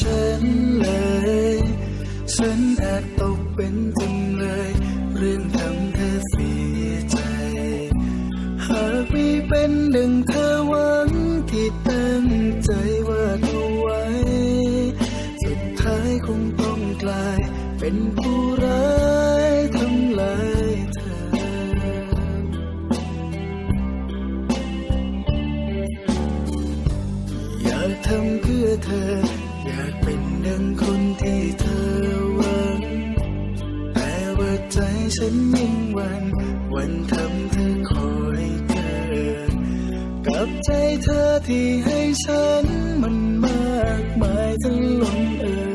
ฉันเลย ฉันอาจตกเป็นจำเลย เรื่องทำเธอเสียใจ หากไม่เป็นดังเธอหวังที่ตั้งใจว่าเอาไว้ สุดท้ายคงต้องกลาย เป็นผู้ร้ายทำลายเธออยากทำเพื่อเธอ อยากเป็นดังคนที่เธอหวัง แต่ว่าใจฉันยิ่งวัน วันทำเธอคอยเกินกับใจเธอที่ให้ฉันมันมากมายจนล้นเออ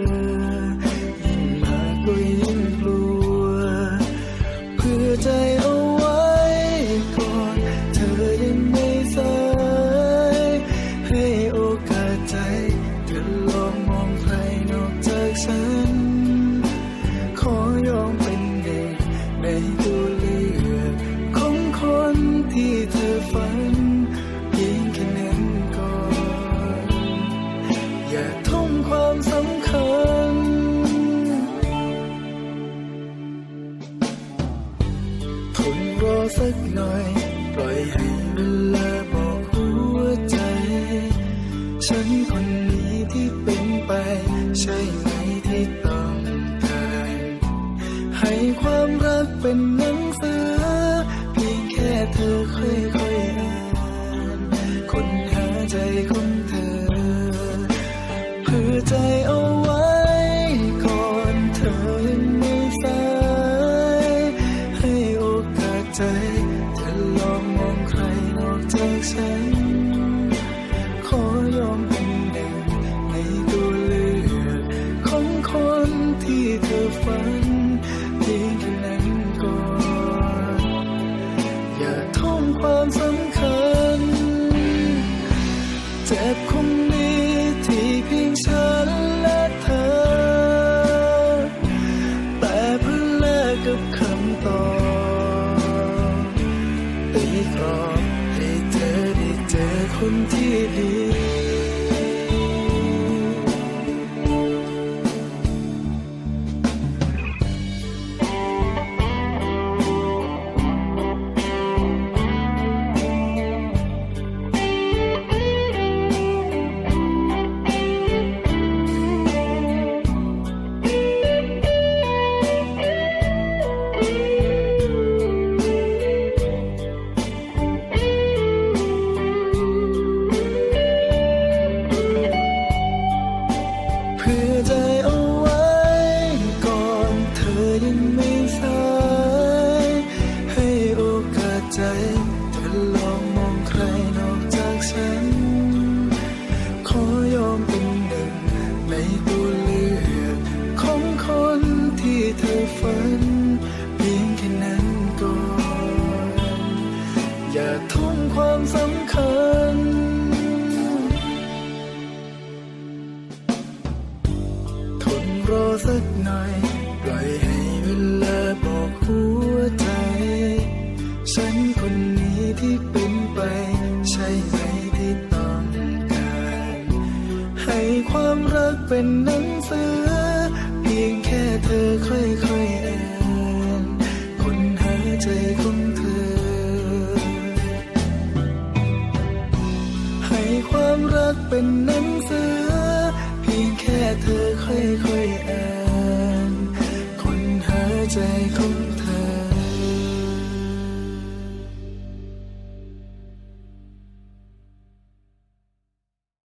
สักหน่อย ปล่อยให้เวลาบอกหัวใจ ฉันคนนี้ที่เป็นไป ใช่ไหมที่ต้องการให้ความรักเป็นหนังสือเพียงแค่เธอค่อยๆอ่านคนหาใจ อยอมเป็นหนึ่งในตัวเลือกของคนที่เธอฝันเพียงแค่นั้นก่อนอย่าท่องความสำคัญเจ็บคงมีที่เพียงฉันและเธอ แต่เพื่อแลกกับคำตอบตีกรอบ อคนที่ดี อย่าทุ่มความสำคัญ ทนรอสักหน่อย ปล่อยให้เวลาบอกหัวใจ ฉันคนนี้ที่เป็นไป ใช่ไหมที่ต้องการ ให้ความรักเป็นหนังสือ เพียงแค่เธอค่อย ให้ความรักเป็นหนังสือ เพียงแค่เธอค่อยๆอ่าน คนหาใจของเธอ